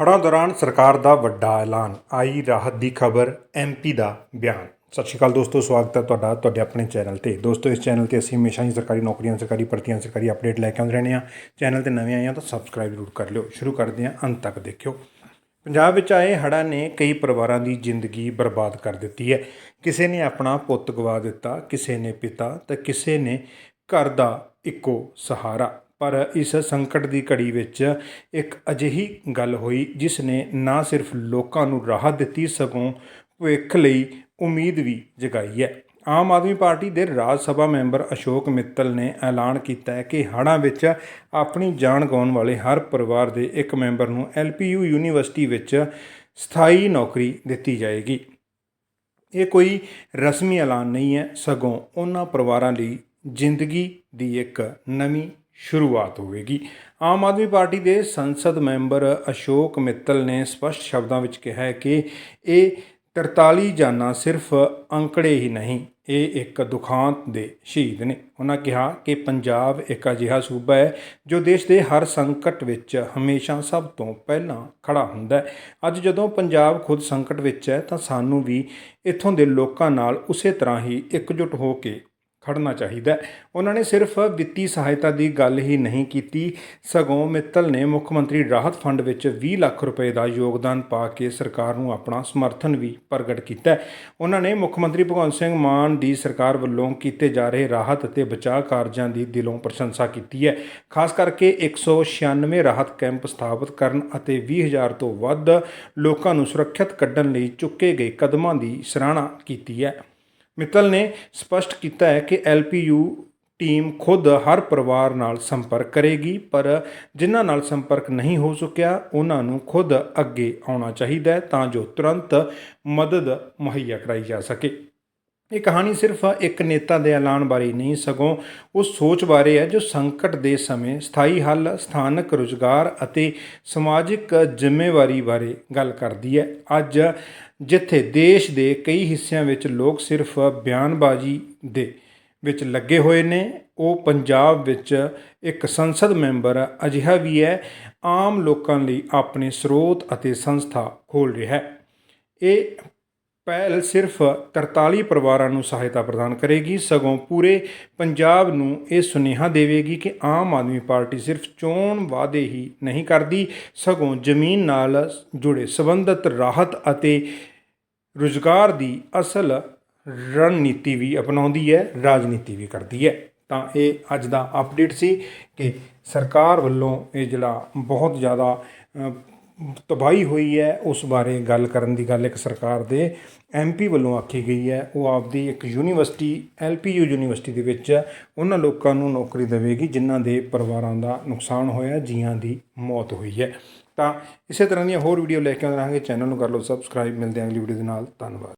ਹੜ੍ਹਾਂ ਦੌਰਾਨ ਸਰਕਾਰ ਦਾ ਵੱਡਾ ਐਲਾਨ। ਆਈ ਰਾਹਤ ਦੀ ਖਬਰ ਐਮਪੀ ਦਾ ਬਿਆਨ। ਸਤਿ ਸ਼੍ਰੀ ਅਕਾਲ ਦੋਸਤੋ, ਸਵਾਗਤ ਹੈ ਤੁਹਾਡਾ, ਤੁਹਾਡੇ ਆਪਣੇ ਚੈਨਲ ਤੇ। ਦੋਸਤੋ, ਇਸ ਚੈਨਲ ਤੇ ਅਸੀਂ ਹਮੇਸ਼ਾ ਹੀ ਸਰਕਾਰੀ ਨੌਕਰੀਆਂ, ਸਰਕਾਰੀ ਭਰਤੀਆਂ, ਸਰਕਾਰੀ ਅਪਡੇਟ ਲੈ ਕੇ ਆਉਂਦੇ ਰਹਿੰਦੇ ਹਾਂ। ਚੈਨਲ ਤੇ ਨਵੇਂ ਆਏ ਹਾਂ ਤਾਂ ਸਬਸਕ੍ਰਾਈਬ ਜ਼ਰੂਰ ਕਰ ਲਿਓ। ਸ਼ੁਰੂ ਕਰਦੇ ਹਾਂ, ਅੰਤ ਤੱਕ ਦੇਖਿਓ। ਪੰਜਾਬ ਵਿੱਚ ਆਏ ਹੜ੍ਹਾਂ ਨੇ ਕਈ ਪਰਿਵਾਰਾਂ ਦੀ ਜ਼ਿੰਦਗੀ ਬਰਬਾਦ ਕਰ ਦਿੱਤੀ ਹੈ। ਕਿਸੇ ਨੇ ਆਪਣਾ ਪੁੱਤ ਗਵਾ ਦਿੱਤਾ, ਕਿਸੇ ਨੇ ਪਿਤਾ ਤੇ ਕਿਸੇ ਨੇ ਘਰ ਦਾ ਇੱਕੋ ਸਹਾਰਾ। ਪਰ ਇਸ ਸੰਕਟ ਦੀ ਘੜੀ ਵਿੱਚ ਇੱਕ ਅਜਿਹੀ ਗੱਲ ਹੋਈ ਜਿਸ ਨੇ ਨਾ ਸਿਰਫ ਲੋਕਾਂ ਨੂੰ ਰਾਹਤ ਦਿੱਤੀ, ਸਗੋਂ ਭਵਿੱਖ ਲਈ ਉਮੀਦ ਵੀ ਜਗਾਈ ਹੈ। ਆਮ ਆਦਮੀ ਪਾਰਟੀ ਦੇ ਰਾਜ ਸਭਾ ਮੈਂਬਰ ਅਸ਼ੋਕ ਮਿੱਤਲ ਨੇ ਐਲਾਨ ਕੀਤਾ ਹੈ ਕਿ ਹੜ੍ਹਾਂ ਵਿੱਚ ਆਪਣੀ ਜਾਨ ਗਵਾਉਣ ਵਾਲੇ ਹਰ ਪਰਿਵਾਰ ਦੇ ਇੱਕ ਮੈਂਬਰ ਨੂੰ ਐਲਪੀਯੂ ਯੂਨੀਵਰਸਿਟੀ ਵਿੱਚ ਸਥਾਈ ਨੌਕਰੀ ਦਿੱਤੀ ਜਾਏਗੀ। ਇਹ ਕੋਈ ਰਸਮੀ ਐਲਾਨ ਨਹੀਂ ਹੈ, ਸਗੋਂ ਉਹਨਾਂ ਪਰਿਵਾਰਾਂ ਲਈ ਜ਼ਿੰਦਗੀ ਦੀ ਇੱਕ ਨਵੀਂ ਸ਼ੁਰੂਆਤ ਹੋਵੇਗੀ। ਆਮ ਆਦਮੀ ਪਾਰਟੀ ਦੇ ਸੰਸਦ ਮੈਂਬਰ ਅਸ਼ੋਕ ਮਿੱਤਲ ਨੇ ਸਪਸ਼ਟ ਸ਼ਬਦਾਂ ਵਿੱਚ ਕਿਹਾ ਹੈ ਕਿ ਇਹ 43 ਜਾਨਾਂ ਸਿਰਫ ਅੰਕੜੇ ਹੀ ਨਹੀਂ, ਇਹ ਇੱਕ ਦੁਖਾਂਤ ਦੇ ਸ਼ਹੀਦ ਨੇ। ਉਹਨਾਂ ਕਿਹਾ ਕਿ ਪੰਜਾਬ ਇੱਕ ਅਜਿਹਾ ਸੂਬਾ ਹੈ ਜੋ ਦੇਸ਼ ਦੇ ਹਰ ਸੰਕਟ ਵਿੱਚ ਹਮੇਸ਼ਾ ਸਭ ਤੋਂ ਪਹਿਲਾਂ ਖੜਾ ਹੁੰਦਾ ਹੈ। ਅੱਜ ਜਦੋਂ ਪੰਜਾਬ ਖੁਦ ਸੰਕਟ ਵਿੱਚ ਹੈ ਤਾਂ ਸਾਨੂੰ ਵੀ ਇੱਥੋਂ ਦੇ ਲੋਕਾਂ ਨਾਲ ਉਸੇ ਤਰ੍ਹਾਂ ਹੀ ਇਕਜੁੱਟ ਹੋ ਕੇ ਖੜਨਾ ਚਾਹੀਦਾ ਉਹਨਾਂ ਨੇ ਸਿਰਫ ਵਿੱਤੀ ਸਹਾਇਤਾ ਦੀ ਗੱਲ ਹੀ ਨਹੀਂ ਕੀਤੀ। ਸਗੋਂ ਮਿੱਤਲ ਨੇ ਮੁੱਖ ਮੰਤਰੀ ਰਾਹਤ ਫੰਡ ਵਿੱਚ 20 ਲੱਖ ਰੁਪਏ ਦਾ ਯੋਗਦਾਨ ਪਾ ਕੇ ਸਰਕਾਰ ਨੂੰ ਆਪਣਾ ਸਮਰਥਨ ਵੀ ਪ੍ਰਗਟ ਕੀਤਾ ਉਹਨਾਂ ਨੇ ਮੁੱਖ ਮੰਤਰੀ ਭਗਵੰਤ ਸਿੰਘ ਮਾਨ ਦੀ ਸਰਕਾਰ ਵੱਲੋਂ ਕੀਤੇ ਜਾ ਰਹੇ ਰਾਹਤ ਅਤੇ ਬਚਾਅ ਕਾਰਜਾਂ ਦੀ ਦਿਲੋਂ ਪ੍ਰਸ਼ੰਸਾ ਕੀਤੀ ਹੈ। ਖਾਸ ਕਰਕੇ 196 ਰਾਹਤ ਕੈਂਪ ਸਥਾਪਿਤ ਕਰਨ ਅਤੇ 20000 ਤੋਂ ਵੱਧ ਲੋਕਾਂ ਨੂੰ ਸੁਰੱਖਿਅਤ ਕੱਢਣ ਲਈ ਚੁੱਕੇ ਗਏ ਕਦਮਾਂ ਦੀ ਸਰਾਹਨਾ ਕੀਤੀ ਹੈ। ਮਿੱਤਲ ਨੇ ਸਪਸ਼ਟ ਕੀਤਾ ਹੈ ਕਿ ਐਲਪੀਯੂ ਟੀਮ ਖੁਦ ਹਰ ਪਰਿਵਾਰ ਨਾਲ ਸੰਪਰਕ ਕਰੇਗੀ, ਪਰ ਜਿਨ੍ਹਾਂ ਨਾਲ ਸੰਪਰਕ ਨਹੀਂ ਹੋ ਸਕਿਆ ਉਹਨਾਂ ਨੂੰ ਖੁਦ ਅੱਗੇ ਆਉਣਾ ਚਾਹੀਦਾ ਹੈ ਤਾਂ ਜੋ ਤੁਰੰਤ ਮਦਦ ਮੁਹੱਈਆ ਕਰਾਈ ਜਾ ਸਕੇ। ਇਹ ਕਹਾਣੀ ਸਿਰਫ ਇੱਕ ਨੇਤਾ ਦੇ ਐਲਾਨ ਬਾਰੇ ਨਹੀਂ, ਸਗੋਂ ਉਸ ਸੋਚ ਬਾਰੇ ਹੈ ਜੋ ਸੰਕਟ ਦੇ ਸਮੇਂ ਸਥਾਈ ਹੱਲ, ਸਥਾਨਕ ਰੁਜ਼ਗਾਰ ਅਤੇ ਸਮਾਜਿਕ ਜ਼ਿੰਮੇਵਾਰੀ ਬਾਰੇ ਗੱਲ ਕਰਦੀ ਹੈ। ਅੱਜ ਜਿੱਥੇ ਦੇਸ਼ ਦੇ ਕਈ ਹਿੱਸਿਆਂ ਵਿੱਚ ਲੋਕ ਸਿਰਫ ਬਿਆਨਬਾਜ਼ੀ ਦੇ ਵਿੱਚ ਲੱਗੇ ਹੋਏ ਨੇ, ਉਹ ਪੰਜਾਬ ਵਿੱਚ ਇੱਕ ਸੰਸਦ ਮੈਂਬਰ ਅਜਿਹਾ ਵੀ ਹੈ, ਆਮ ਲੋਕਾਂ ਲਈ ਆਪਣੇ ਸਰੋਤ ਅਤੇ ਸੰਸਥਾ ਖੋਲ ਰਿਹਾ ਹੈ। ਇਹ ਪਹਿਲ ਸਿਰਫ 43 ਪਰਿਵਾਰਾਂ ਨੂੰ ਸਹਾਇਤਾ ਪ੍ਰਦਾਨ ਕਰੇਗੀ, ਸਗੋਂ ਪੂਰੇ ਪੰਜਾਬ ਨੂੰ ਇਹ ਸੁਨੇਹਾ ਦੇਵੇਗੀ ਕਿ ਆਮ ਆਦਮੀ ਪਾਰਟੀ ਸਿਰਫ ਚੋਣ ਵਾਅਦੇ ਹੀ ਨਹੀਂ ਕਰਦੀ, ਸਗੋਂ ਜ਼ਮੀਨ ਨਾਲ ਜੁੜੇ ਸੰਬੰਧਿਤ ਰਾਹਤ ਅਤੇ ਰੁਜ਼ਗਾਰ ਦੀ ਅਸਲ ਰਣਨੀਤੀ ਵੀ ਅਪਣਾਉਂਦੀ ਹੈ, ਰਾਜਨੀਤੀ ਵੀ ਕਰਦੀ ਹੈ। ਤਾਂ ਇਹ ਅੱਜ ਦਾ ਅਪਡੇਟ ਸੀ ਕਿ ਸਰਕਾਰ ਵੱਲੋਂ ਇਹ ਜਿਹੜਾ ਬਹੁਤ ਜ਼ਿਆਦਾ ਤਬਾਹੀ ਹੋਈ ਹੈ, ਉਸ ਬਾਰੇ ਗੱਲ ਕਰਨ ਦੀ ਗੱਲ ਇੱਕ ਸਰਕਾਰ ਦੇ ਐਮਪੀ ਵੱਲੋਂ ਆਖੀ ਗਈ ਹੈ। ਉਹ ਆਪਦੀ ਇੱਕ ਯੂਨੀਵਰਸਿਟੀ ਐਲਪੀਯੂ ਯੂਨੀਵਰਸਿਟੀ ਦੇ ਵਿੱਚ ਉਹਨਾਂ ਲੋਕਾਂ ਨੂੰ ਨੌਕਰੀ ਦੇਵੇਗੀ, ਜਿਨ੍ਹਾਂ ਦੇ ਪਰਿਵਾਰਾਂ ਦਾ ਨੁਕਸਾਨ ਹੋਇਆ, ਜੀਆਂ ਦੀ ਮੌਤ ਹੋਈ ਹੈ। ਤਾਂ ਇਸੇ ਤਰ੍ਹਾਂ ਦੀਆਂ ਹੋਰ ਵੀਡੀਓ ਲੈ ਕੇ ਆਉਂਦੇ ਰਹਾਂਗੇ। ਚੈਨਲ ਨੂੰ ਕਰ ਲਓ ਸਬਸਕ੍ਰਾਈਬ ਮਿਲਦੇ ਹਾਂ ਅਗਲੀ ਵੀਡੀਓ ਦੇ ਨਾਲ। ਧੰਨਵਾਦ।